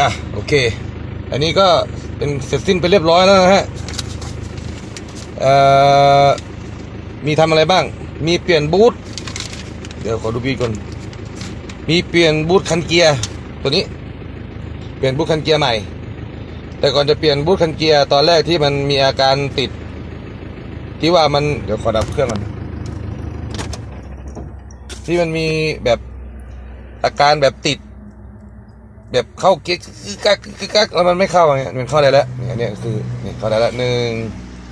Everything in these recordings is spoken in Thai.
อะโอเค อันนี้ก็เป็นเสร็จสิ้นไปเรียบร้อยแล้วนะฮะมีทำอะไรบ้าง มีเปลี่ยนบูทเดี๋ยวขอดูบีก่อน มีเปลี่ยนบูทคันเกียร์ตัวนี้ เปลี่ยนบูทคันเกียร์ใหม่ แต่ก่อนจะเปลี่ยนบูทคันเกียร์ตอนแรกที่มันมีอาการติด ที่ว่ามันเดี๋ยวขอดับเครื่องก่อนที่มันมีแบบอาการแบบติด แบบเข้าเก๊กกึกกักกึกกักแล้วมันไม่เข้าเนี่ยมันเข้าได้แล้วเนี่ยนเนี่ยคือนี่เข้าได้แล้วหนึ่ง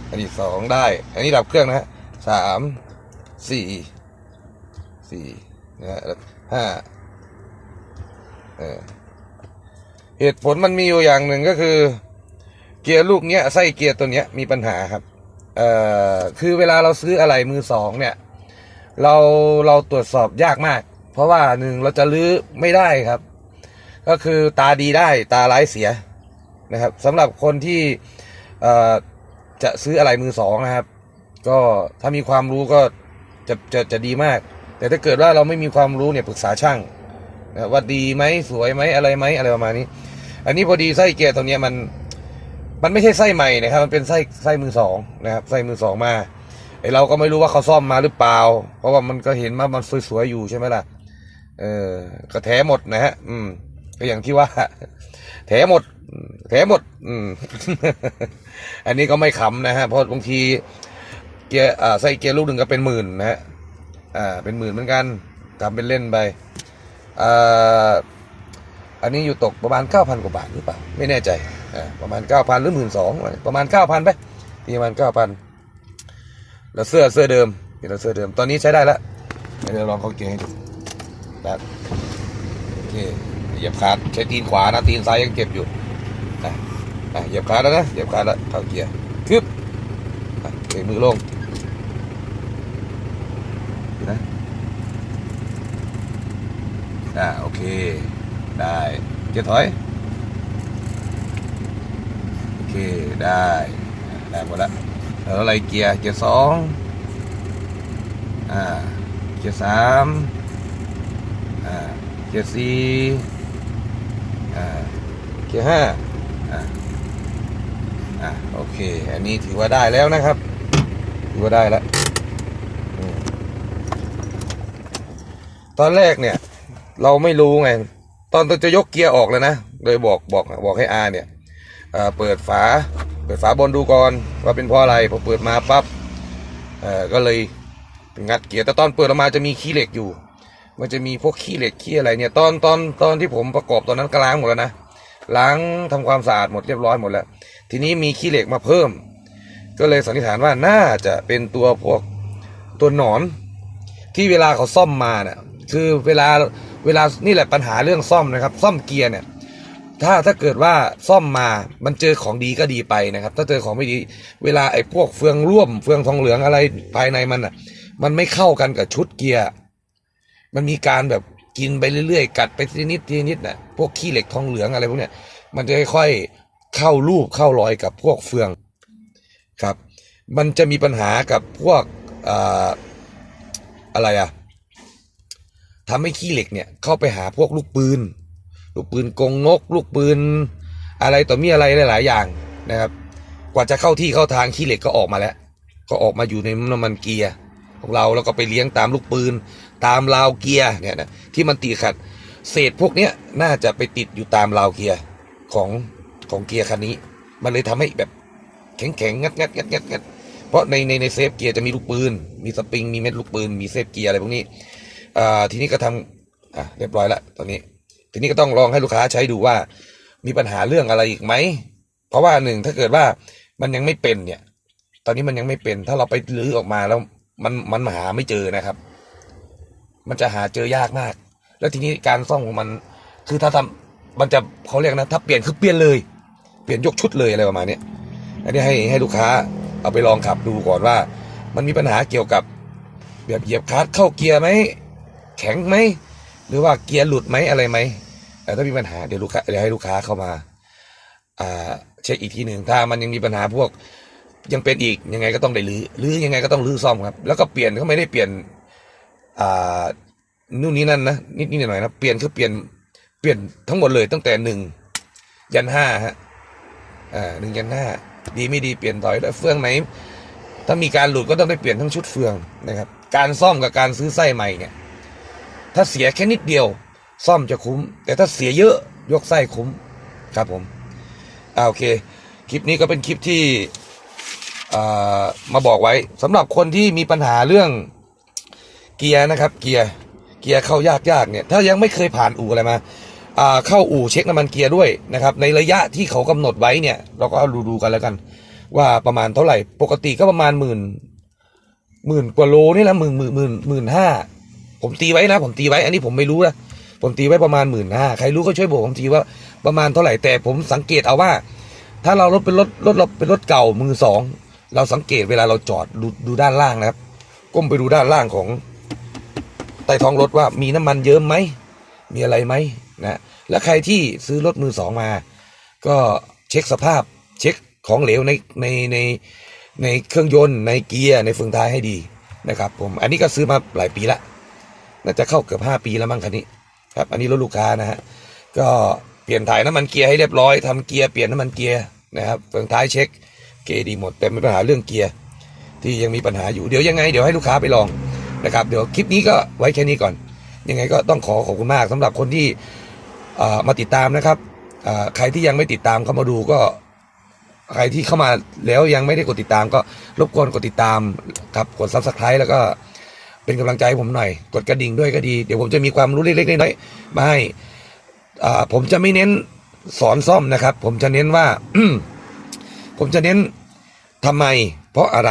อันนี้สองได้ อันนี้ดับเครื่องนะสามสี่สี่นะฮะห้าเออเหตุผลมันมีอยู่อย่างหนึ่งก็คือ เกียร์ลูกเนี้ยไส้เกียร์ตัวเนี้ยมีปัญหาครับเอ่อคือเวลาเราซื้ออะไรมือสองเนี่ย เราเราตรวจสอบยากมาก เพราะว่าหนึ่งเราจะลื้อไม่ได้ครับ ก็คือตาดีได้ตาร้ายเสียนะครับสำหรับคนที่จะซื้ออะไรมือสองนะครับ ก็ถ้ามีความรู้ก็จะจะจะดีมาก แต่ถ้าเกิดว่าเราไม่มีความรู้เนี่ยปรึกษาช่างนะว่าดีไหมสวยไหมอะไรไหมอะไรประมาณนี้ อันนี้พอดีไส้เกียร์ตรงเนี้ยมันมันไม่ใช่ไส้ใหม่นะครับ มันเป็นไส้ไส้มือสองนะครับไส้มือสองมาไอเราก็ไม่รู้ว่าเขาซ่อมมาหรือเปล่า เพราะว่ามันก็เห็นว่ามันสวยๆอยู่ใช่ไหมล่ะเออก็แท้หมดนะฮะ อืม ก็อย่างที่ว่าแถหมดอืมแถหมด อืม อันนี้ก็ไม่ขำนะฮะ เพราะบางทีเกียร์อ่าไส้เกียร์ลูกหนึ่งก็เป็นหมื่นนะฮะ อ่า เป็นหมื่นเหมือนกันทำเป็นเล่นไปอ่าอันนี้อยู่ตกประมาณเก้าพันกว่าบาทหรือเปล่า ไม่แน่ใจอ่าประมาณเก้าพันหรือหมื่นสองประมาณเก้าพันไปที่ประมาณเก้าพันแล้วเสื้อเสื้อเดิมนี่เราเสื้อเดิม ตอนนี้ใช้ได้แล้วเดี๋ยวลองเขาเกียร์ให้ดูนะโอเค เหยียบคาร์ดใช้ตีนขวานะตีนซ้ายยังเจ็บอยู่นะอะเหยียบคาร์ดแล้วนะเหยียบคาร์ดแล้วเข้าเกียร์คึบอะเบรกมือลงนะอ่าโอเค ได้เกียร์ถอยโอเคได้ได้หมดแล้วแล้วอะไรเกียร์เกียร์สองอ่าเกียร์สามอ่าเกียร์สี่ เกียร์ห้าอ่าอ่าโอเค อันนี้ถือว่าได้แล้วนะครับ ถือว่าได้แล้วตอนแรกเนี่ย เราไม่รู้ไง ตอนจะยกเกียร์ออกเลยนะเลยบอกบอกบอกให้อาเนี่ยเปิดฝา เปิดฝาบนดูก่อนว่าเป็นเพราะอะไรพอเปิดมาปั๊บก็เลยงัดเกียร์แต่ตอนเปิดออกมาจะมีขี้เหล็กอยู่ มันจะมีพวกขี้เหล็กขี้อะไรเนี่ยตอนตอนตอนที่ผมประกอบตอนนั้นก็ล้างหมดแล้วนะล้างทำความสะอาดหมดเรียบร้อยหมดแล้ว ทีนี้มีขี้เหล็กมาเพิ่ม ก็เลยสันนิษฐานว่าน่าจะเป็นตัวพวกตัวหนอน ที่เวลาเขาซ่อมมาเนี่ยคือเวลาเวลานี่แหละปัญหาเรื่องซ่อมนะครับ ซ่อมเกียร์เนี่ยถ้าถ้าเกิดว่าซ่อมมามันเจอของดีก็ดีไปนะครับ ถ้าเจอของไม่ดี เวลาไอ้พวกเฟืองร่วม เฟืองทองเหลืองอะไรภายในมันอะ มันไม่เข้ากันกับชุดเกียร์ มันมีการแบบกินไปเรื่อยๆ กัดไปทีนิดทีนิดน่ะพวกขี้เหล็กทองเหลืองอะไรพวกเนี้ยมันจะค่อยๆเข้ารูปเข้ารอยกับพวกเฟืองครับ มันจะมีปัญหากับพวกอ่าอะไรอะทำให้ขี้เหล็กเนี่ยเข้าไปหาพวกลูกปืน ลูกปืนกงนก ลูกปืน อะไรต่อมีอะไรหลาย ๆ อย่างนะครับ กว่าจะเข้าที่เข้าทางขี้เหล็กก็ออกมาแล้ว ก็ออกมาอยู่ในน้ำมันเกียร์ ของเราแล้วก็ไปเลี้ยงตามลูกปืน ตามราวเกียร์เนี่ยนะที่มันติดขัด เศษพวกเนี้ยน่าจะไปติดอยู่ตามราวเกียร์ของของเกียร์คันนี้ มันเลยทำให้แบบแข็งแข็งๆงัดงัดงัดงัดงัดเพราะในในในเซฟเกียร์จะมีลูกปืน มีสปริง มีเม็ดลูกปืน มีเซฟเกียร์อะไรพวกนี้อ่าทีนี้ก็ทำอะเรียบร้อยล้วตอนนี้ ทีนี้ก็ต้องลองให้ลูกค้าใช้ดูว่า มีปัญหาเรื่องอะไรอีกไหม เพราะว่าหนึ่งถ้าเกิดว่ามันยังไม่เป็นเนี่ย ตอนนี้มันยังไม่เป็น ถ้าเราไปรื้อออกมาแล้ว มันมันหาไม่เจอนะครับ มันจะหาเจอยากมาก แล้วทีนี้การซ่อมของมัน คือถ้าทำมันจะเขาเรียกนะถ้าเปลี่ยนคือเปลี่ยนเลย เปลี่ยนยกชุดเลยอะไรประมาณนี้อันนี้ให้ให้ลูกค้าเอาไปลองขับดูก่อนว่า มันมีปัญหาเกี่ยวกับแบบเหยียบคลัตช์เข้าเกียร์ไหมแข็งไหมหรือว่าเกียร์หลุดไหมอะไรไหมแต่ถ้ามีปัญหาเดี๋ยวลูกค้าเดี๋ยวให้ลูกค้าเข้ามา อ่า เช็คอีกทีหนึ่งถ้ามันยังมีปัญหาพวก ยังเป็นอีกยังไงก็ต้องได้รื้อรื้อยังไงก็ต้องรื้อซ่อมครับ แล้วก็เปลี่ยนก็ไม่ได้เปลี่ยนอ่านู่นนี่นั่นนะนิดนิดหน่อยหน่อยนะเปลี่ยนคือเปลี่ยนเปลี่ยนทั้งหมดเลยตั้งแต่หนึ่งยันห้าฮะอ่าหนึ่งยันห้าดีไม่ดีเปลี่ยนถอยแล้วเฟืองไหน ถ้ามีการหลุดก็ต้องได้เปลี่ยนทั้งชุดเฟืองนะครับ การซ่อมกับการซื้อไส้ใหม่เนี่ย ถ้าเสียแค่นิดเดียว ซ่อมจะคุ้ม แต่ถ้าเสียเยอะยกไส้คุ้มครับผมอ่าโอเค คลิปนี้ก็เป็นคลิปที่ มาบอกไว้สำหรับคนที่มีปัญหาเรื่องเกียร์นะครับ เกียร์เกียร์เข้ายากยากเนี่ย ถ้ายังไม่เคยผ่านอู่อะไรมาอ่าเข้าอู่เช็คน้ำมันเกียร์ด้วยนะครับ ในระยะที่เขากำหนดไว้เนี่ย เราก็ดูดูกันแล้วกัน ว่าประมาณเท่าไหร่ ปกติก็ประมาณหมื่นหมื่นกว่าโลนี่แหละหมื่นหมื่นหมื่นหมื่นห้าผมตีไว้นะ ผมตีไว้ อันนี้ผมไม่รู้นะผมตีไว้ประมาณหมื่นห้าใครรู้ก็ช่วยบอกผมทีว่าประมาณเท่าไหร่แต่ผมสังเกตเอาว่า ถ้าเรารถเป็นรถรถเราเป็นรถเก่ามือสอง เราสังเกตเวลาเราจอดดูดูด้านล่างนะครับ ก้มไปดูด้านล่างของใต้ท้องรถว่ามีน้ำมันเยิ้มไหม มีอะไรไหมนะและใครที่ซื้อรถมือสองมา ก็เช็คสภาพเช็คของเหลวในในในในเครื่องยนต์ในเกียร์ในเฟืองท้ายให้ดีนะครับ ผมอันนี้ก็ซื้อมาหลายปีละน่าจะเข้าเกือบห้าปีแล้วมั้งคันนี้ครับ อันนี้รถลูกค้านะฮะก็เปลี่ยนถ่ายน้ำมันเกียร์ให้เรียบร้อยทำเกียร์เปลี่ยนน้ำมันเกียร์นะครับเฟืองท้ายเช็ค เกดีหมด แต่มีปัญหาเรื่องเกียร์ที่ยังมีปัญหาอยู่เดี๋ยวยังไงเดี๋ยวให้ลูกค้าไปลองนะครับเดี๋ยวคลิปนี้ก็ไว้แค่นี้ก่อน ยังไงก็ต้องขอขอบคุณมากสำหรับคนที่มาติดตามนะครับใครที่ยังไม่ติดตามเข้ามาดูก็ใครที่เข้ามาแล้วยังไม่ได้กดติดตามก็รบกวนกดติดตามครับกด subscribe แล้วก็เป็นกำลังใจให้ผมหน่อย กดกระดิ่งด้วยก็ดี เดี๋ยวผมจะมีความรู้เล็กๆน้อยๆมาให้ผมจะไม่เน้นสอนซ่อมนะครับ ผมจะเน้นว่า ผมจะเน้นทำไม เพราะอะไร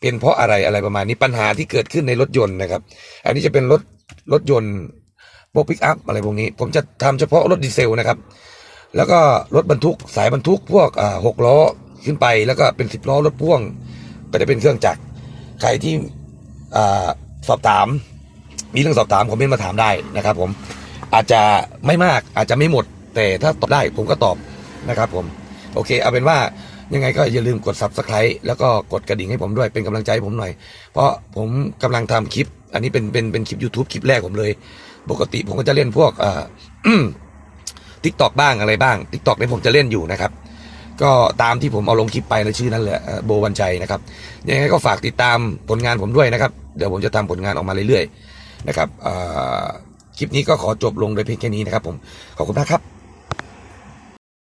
เป็นเพราะอะไรอะไรประมาณนี้ปัญหาที่เกิดขึ้นในรถยนต์นะครับ อันนี้จะเป็นรถรถยนต์พวกปิกอัพอะไรพวกนี้ ผมจะทำเฉพาะรถดีเซลนะครับ แล้วก็รถบรรทุกสายบรรทุกพวกหกล้อขึ้นไปแล้วก็เป็นสิบล้อรถพ่วง ก็จะเป็นเครื่องจักรใครที่อสอบถาม มีเรื่องสอบถามคอมเมนต์มาถามได้นะครับ ผมอาจจะไม่มากอาจจะไม่หมด แต่ถ้าตอบได้ผมก็ตอบนะครับ ผมโอเค เอาเป็นว่า ยังไงก็อย่าลืมกด subscribe แล้วก็กดกระดิ่งให้ผมด้วยเป็นกำลังใจผมหน่อย เพราะผมกำลังทำคลิป อันนี้เป็นเป็นเป็นคลิป YouTube คลิปแรกผมเลย ปกติผมก็จะเล่นพวกอ่าทิกตอกบ้างอะไรบ้างทิกตอกเนี่ยผมจะเล่นอยู่นะครับ ก็ตามที่ผมเอาลงคลิปไปนะชื่อนั้นแหละโบวันชัยนะครับยังไงก็ฝากติดตามผลงานผมด้วยนะครับ เดี๋ยวผมจะทำผลงานออกมาเรื่อยๆนะครับอ่อคลิปนี้ก็ขอจบลงโดยเพียงแค่นี้นะครับผมขอบคุณมากครับ